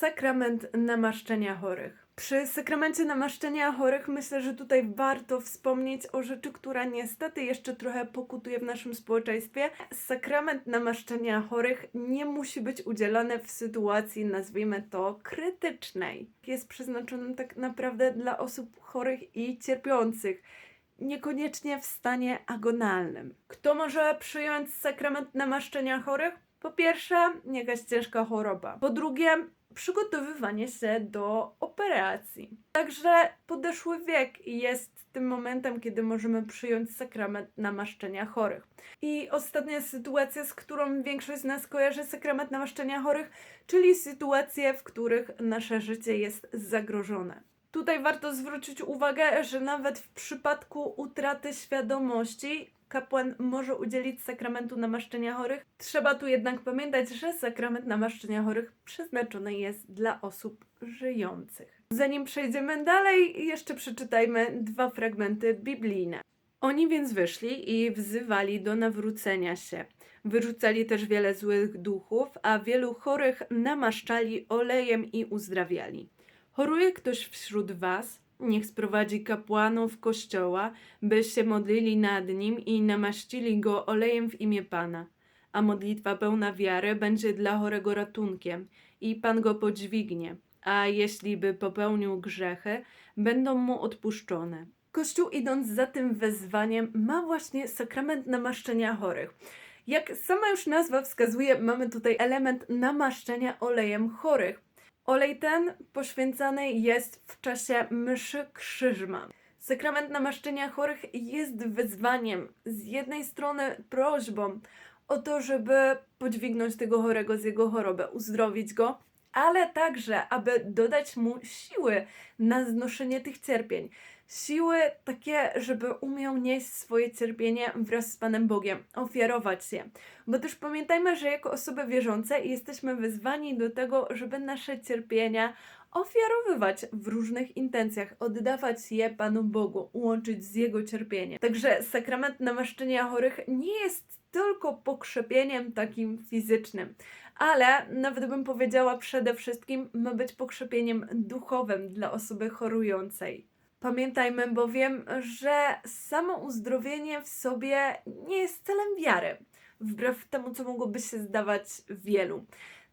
sakrament namaszczenia chorych. Przy sakramencie namaszczenia chorych myślę, że tutaj warto wspomnieć o rzeczy, która niestety jeszcze trochę pokutuje w naszym społeczeństwie. Sakrament namaszczenia chorych nie musi być udzielony w sytuacji, nazwijmy to, krytycznej. Jest przeznaczonym tak naprawdę dla osób chorych i cierpiących niekoniecznie w stanie agonalnym. Kto może przyjąć sakrament namaszczenia chorych? Po pierwsze, jakaś ciężka choroba. Po drugie, przygotowywanie się do operacji. Także podeszły wiek jest tym momentem, kiedy możemy przyjąć sakrament namaszczenia chorych. I ostatnia sytuacja, z którą większość z nas kojarzy sakrament namaszczenia chorych, czyli sytuacje, w których nasze życie jest zagrożone. Tutaj warto zwrócić uwagę, że nawet w przypadku utraty świadomości kapłan może udzielić sakramentu namaszczenia chorych. Trzeba tu jednak pamiętać, że sakrament namaszczenia chorych przeznaczony jest dla osób żyjących. Zanim przejdziemy dalej, jeszcze przeczytajmy dwa fragmenty biblijne. Oni więc wyszli i wzywali do nawrócenia się. Wyrzucali też wiele złych duchów, a wielu chorych namaszczali olejem i uzdrawiali. Choruje ktoś wśród was? Niech sprowadzi kapłanów kościoła, by się modlili nad nim i namaścili go olejem w imię Pana. A modlitwa pełna wiary będzie dla chorego ratunkiem i Pan go podźwignie. A jeśli by popełnił grzechy, będą mu odpuszczone. Kościół, idąc za tym wezwaniem, ma właśnie sakrament namaszczenia chorych. Jak sama już nazwa wskazuje, mamy tutaj element namaszczenia olejem chorych. Olej ten poświęcany jest w czasie mszy krzyżma. Sakrament namaszczenia chorych jest wyzwaniem, z jednej strony prośbą o to, żeby podźwignąć tego chorego z jego choroby, uzdrowić go, ale także, aby dodać mu siły na znoszenie tych cierpień. Siły takie, żeby umiał nieść swoje cierpienie wraz z Panem Bogiem, ofiarować je. Bo też pamiętajmy, że jako osoby wierzące jesteśmy wyzwani do tego, żeby nasze cierpienia ofiarowywać w różnych intencjach, oddawać je Panu Bogu, łączyć z Jego cierpieniem. Także sakrament namaszczenia chorych nie jest tylko pokrzepieniem takim fizycznym, ale nawet bym powiedziała przede wszystkim ma być pokrzepieniem duchowym dla osoby chorującej. Pamiętajmy bowiem, że samo uzdrowienie w sobie nie jest celem wiary, wbrew temu, co mogłoby się zdawać wielu.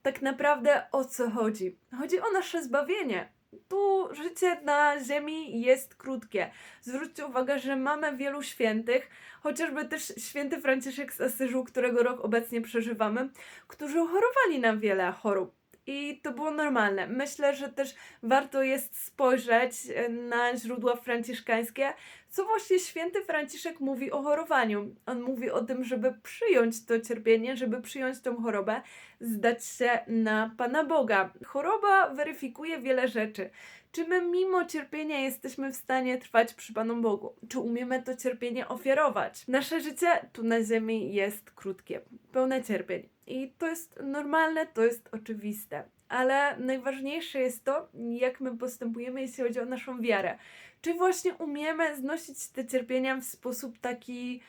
Tak naprawdę o co chodzi? Chodzi o nasze zbawienie. Tu życie na Ziemi jest krótkie. Zwróćcie uwagę, że mamy wielu świętych, chociażby też święty Franciszek z Asyżu, którego rok obecnie przeżywamy, którzy chorowali na wiele chorób. I to było normalne. Myślę, że też warto jest spojrzeć e, na źródła franciszkańskie, co właśnie święty Franciszek mówi o chorowaniu. On mówi o tym, żeby przyjąć to cierpienie, żeby przyjąć tą chorobę, zdać się na Pana Boga. Choroba weryfikuje wiele rzeczy. Czy my mimo cierpienia jesteśmy w stanie trwać przy Panu Bogu? Czy umiemy to cierpienie ofiarować? Nasze życie tu na ziemi jest krótkie, pełne cierpień. I to jest normalne, to jest oczywiste. Ale najważniejsze jest to, jak my postępujemy, jeśli chodzi o naszą wiarę. Czy właśnie umiemy znosić te cierpienia w sposób taki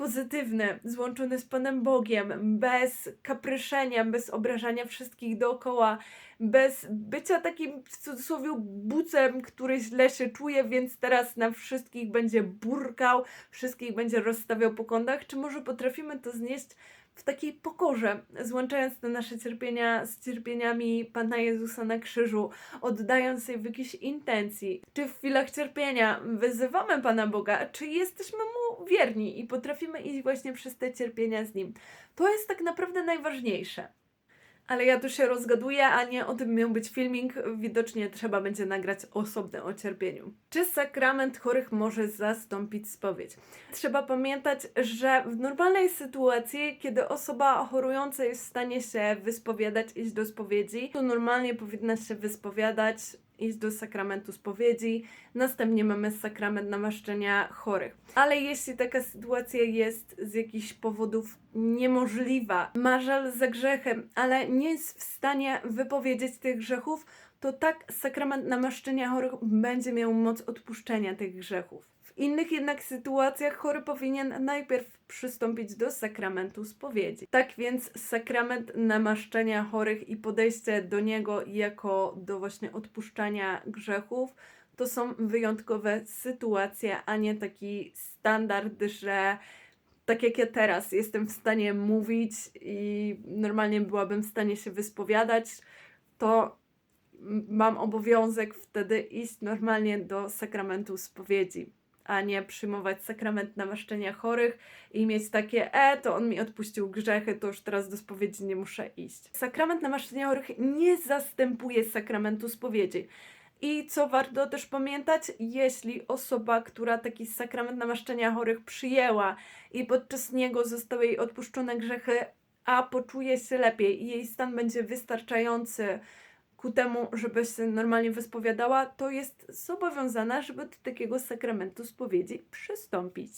pozytywny, złączony z Panem Bogiem, bez kapryszenia, bez obrażania wszystkich dookoła, bez bycia takim w cudzysłowie bucem, który źle się czuje, więc teraz na wszystkich będzie burkał, wszystkich będzie rozstawiał po kątach, czy może potrafimy to znieść w takiej pokorze, złączając te nasze cierpienia z cierpieniami Pana Jezusa na krzyżu, oddając je w jakiejś intencji. Czy w chwilach cierpienia wyzywamy Pana Boga, czy jesteśmy Mu wierni i potrafimy iść właśnie przez te cierpienia z Nim. To jest tak naprawdę najważniejsze. Ale ja tu się rozgaduję, a nie o tym miał być filmik. Widocznie trzeba będzie nagrać osobny o cierpieniu. Czy sakrament chorych może zastąpić spowiedź? Trzeba pamiętać, że w normalnej sytuacji, kiedy osoba chorująca jest w stanie się wyspowiadać, iść do spowiedzi, to normalnie powinna się wyspowiadać, iść do sakramentu spowiedzi, następnie mamy sakrament namaszczenia chorych. Ale jeśli taka sytuacja jest z jakichś powodów niemożliwa, ma żal za grzechem, ale nie jest w stanie wypowiedzieć tych grzechów, to tak sakrament namaszczenia chorych będzie miał moc odpuszczenia tych grzechów. W innych jednak sytuacjach chory powinien najpierw przystąpić do sakramentu spowiedzi. Tak więc sakrament namaszczenia chorych i podejście do niego jako do właśnie odpuszczania grzechów to są wyjątkowe sytuacje, a nie taki standard, że tak jak ja teraz jestem w stanie mówić i normalnie byłabym w stanie się wyspowiadać, to mam obowiązek wtedy iść normalnie do sakramentu spowiedzi, a nie przyjmować sakrament namaszczenia chorych i mieć takie, e, to on mi odpuścił grzechy, to już teraz do spowiedzi nie muszę iść. Sakrament namaszczenia chorych nie zastępuje sakramentu spowiedzi. I co warto też pamiętać, jeśli osoba, która taki sakrament namaszczenia chorych przyjęła i podczas niego zostały jej odpuszczone grzechy, a poczuje się lepiej i jej stan będzie wystarczający ku temu, żeby się normalnie wyspowiadała, to jest zobowiązana, żeby do takiego sakramentu spowiedzi przystąpić.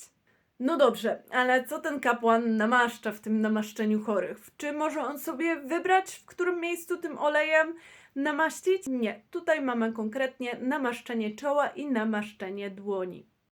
No dobrze, ale co ten kapłan namaszcza w tym namaszczeniu chorych? Czy może on sobie wybrać, w którym miejscu tym olejem namaścić? Nie, tutaj mamy konkretnie namaszczenie czoła i namaszczenie dłoni.